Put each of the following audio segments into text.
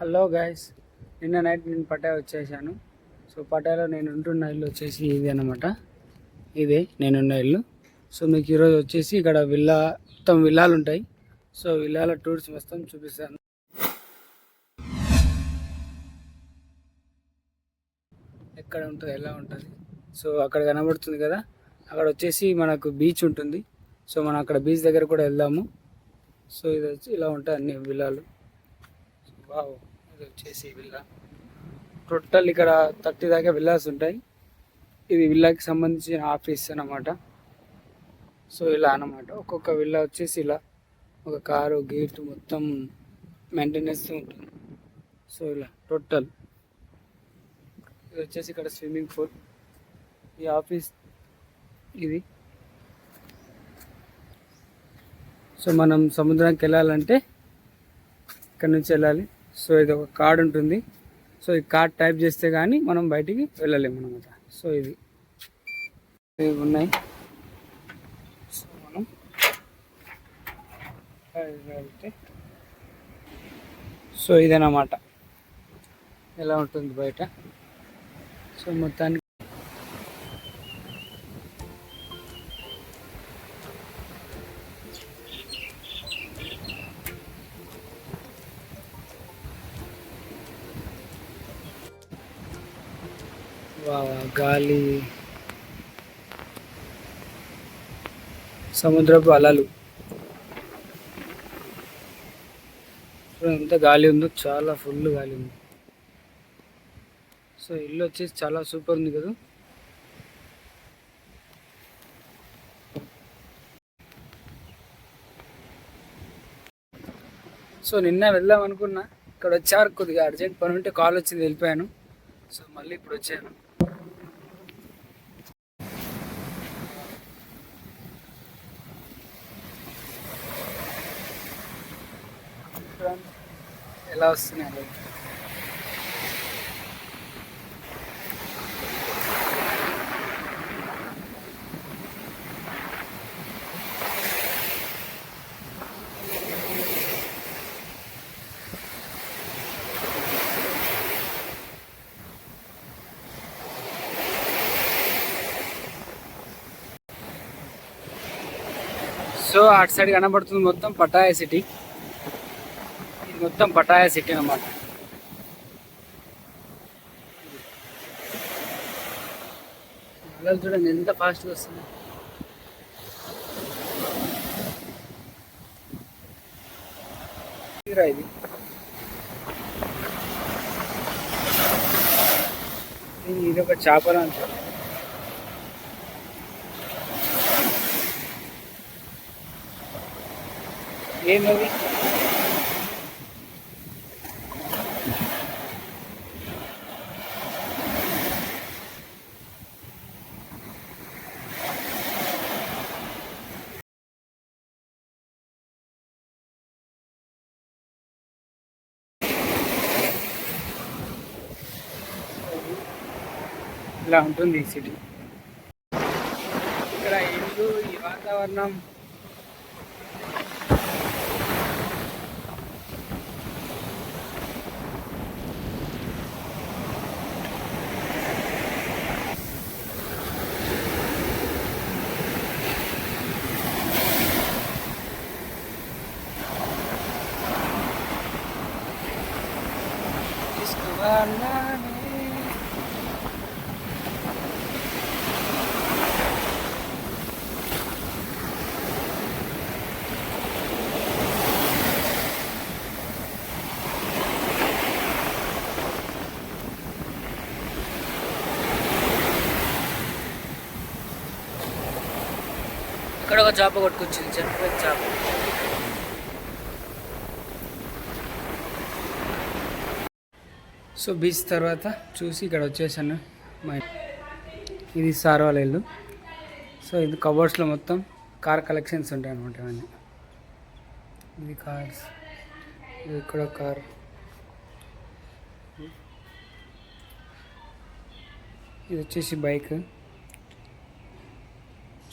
Hello guys నిన్న night నేను Pattaya వచ్చేసాను. సో పటాయాలో నేను ఉంటున్న ఇల్లు వచ్చేసి ఇది అనమాట ఇదే నేనున్న ఇల్లు. సో మీకు ఈరోజు వచ్చేసి ఇక్కడ విల్లా మొత్తం విల్లాలు ఉంటాయి. సో విల్లాల టూర్స్ మొత్తం చూపిస్తాను. ఎక్కడ ఉంటుంది ఎలా ఉంటుంది? సో అక్కడ కనబడుతుంది కదా? అక్కడ వచ్చేసి మనకు బీచ్ ఉంటుంది. సో మనం అక్కడ బీచ్ దగ్గర కూడా వెళ్దాము. సో ఇది వచ్చి ఇలా ఉంటాయి అన్ని విల్లాలు. వావ్. ఇది వచ్చేసి విల్లా. టోటల్ ఇక్కడ థర్టీ దాకా విల్లాస్ ఉంటాయి. ఇది విల్లాకి సంబంధించిన ఆఫీస్ అన్నమాట. సో ఇలా అన్నమాట. ఒక్కొక్క విల్లా వచ్చేసి ఇలా ఒక కారు గేట్ మొత్తం మెయింటెనెన్స్ ఉంటుంది. సో ఇలా టోటల్ ఇది వచ్చేసి ఇక్కడ స్విమ్మింగ్ పూల్ ఈ ఆఫీస్ ఇది. సో మనం సముద్రానికి వెళ్ళాలంటే ఇక్కడ నుంచి వెళ్ళాలి. సో ఇది ఒక కార్డ్ ఉంటుంది. సో ఈ కార్డ్ టైప్ చేస్తే కానీ మనం బయటికి వెళ్ళలేము అనమాట సో ఇది. ఉన్నాయి. సో మనం వెళ్తే సో ఇదన్నమాట. ఎలా ఉంటుంది బయట? సో మొత్తానికి గాలి సముద్రపు అలలు. ఎంత గాలి ఉందో చాలా ఫుల్ గాలి ఉంది. సో ఇల్లు వచ్చేసి చాలా సూపర్ ఉంది కదా. సో నిన్న వెళ్దాం అనుకున్నా ఇక్కడ వచ్చారు కొద్దిగా అర్జెంట్ పని ఉంటే కాల్ వచ్చింది వెళ్ళిపోయాను. సో మళ్ళీ ఇప్పుడు వచ్చాను. ఎలా వస్తున్నాయి సో అటు సైడ్ కనబడుతుంది మొత్తం పటాయా సిటీ. మొత్తం బటాయా సిటీ అన్నమాట. అలా చూడండి ఎంత ఫాస్ట్గా వస్తుంది. ఇది? ఇది- ఒక చేపల అంటే ఏంటది ఇలా ఉంటుంది ఈ సిటీ ఇక్కడ ఇల్లు ఈ వాతావరణం తీసుకువన్నానే. ఇక్కడ ఒక చేప కొట్టుకొచ్చింది చెప్పే చేప సో బీచ్ తర్వాత చూసి ఇక్కడ వచ్చేసాను. మా ఇది సార్ వాళ్ళ ఇల్లు సో ఇది కబోర్డ్స్లో మొత్తం కార్ కలెక్షన్స్ ఉంటాయి అనమాట ఇవన్నీ. ఇది కార్స్. ఇది ఇక్కడ కార్. ఇది వచ్చేసి బైక్.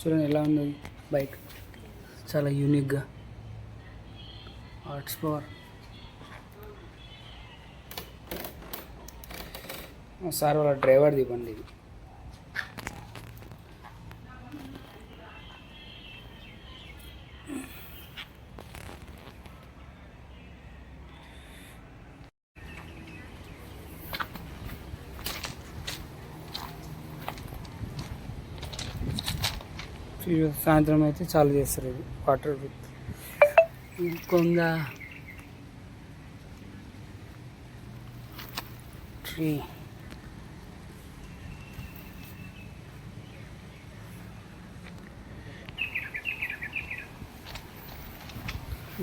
చూడండి ఎలా ఉంది. బైక్. చాలా యూనిక్గా. ఆర్ట్స్ పవర్ సార్ వాళ్ళ డ్రైవర్ది బండి ఇది. సాయంత్రం అయితే చాలు చేస్తారు ఇది వాటర్ విత్ కొంగ ట్రీ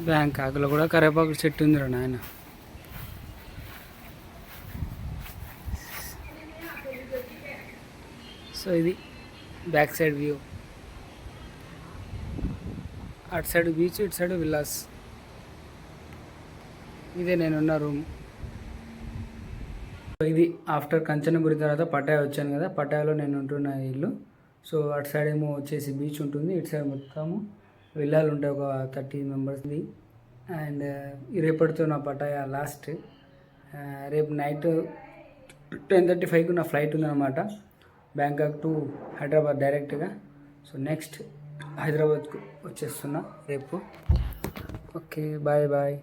బ్యాంకాకులో కూడా కరేపాకు చెట్టు ఉందిరా నాయన. సో ఇది బ్యాక్ సైడ్ వ్యూ. అటు సైడ్ బీచ్ ఇటు సైడ్ విల్లాస్. ఇదే నేనున్న రూమ్. ఇది ఆఫ్టర్ కంచనపురి తర్వాత పటాయ వచ్చాను కదా పటాయలో నేను ఉంటున్న ఇల్లు. సో అటు సైడ్ ఏమో వచ్చేసి బీచ్ ఉంటుంది ఇటు సైడ్ మొత్తము విల్లాలు ఉంటాయి ఒక థర్టీ మెంబర్స్ది అండ్ రేపటితో నా పటాయ లాస్ట్. రేపు నైట్ టెన్ థర్టీ ఫైవ్కి నా ఫ్లైట్ ఉందన్నమాట బ్యాంకాక్ టు హైదరాబాద్ డైరెక్ట్గా. సో నెక్స్ట్ హైదరాబాద్కు వచ్చేస్తున్నా రేపు. Okay bye bye.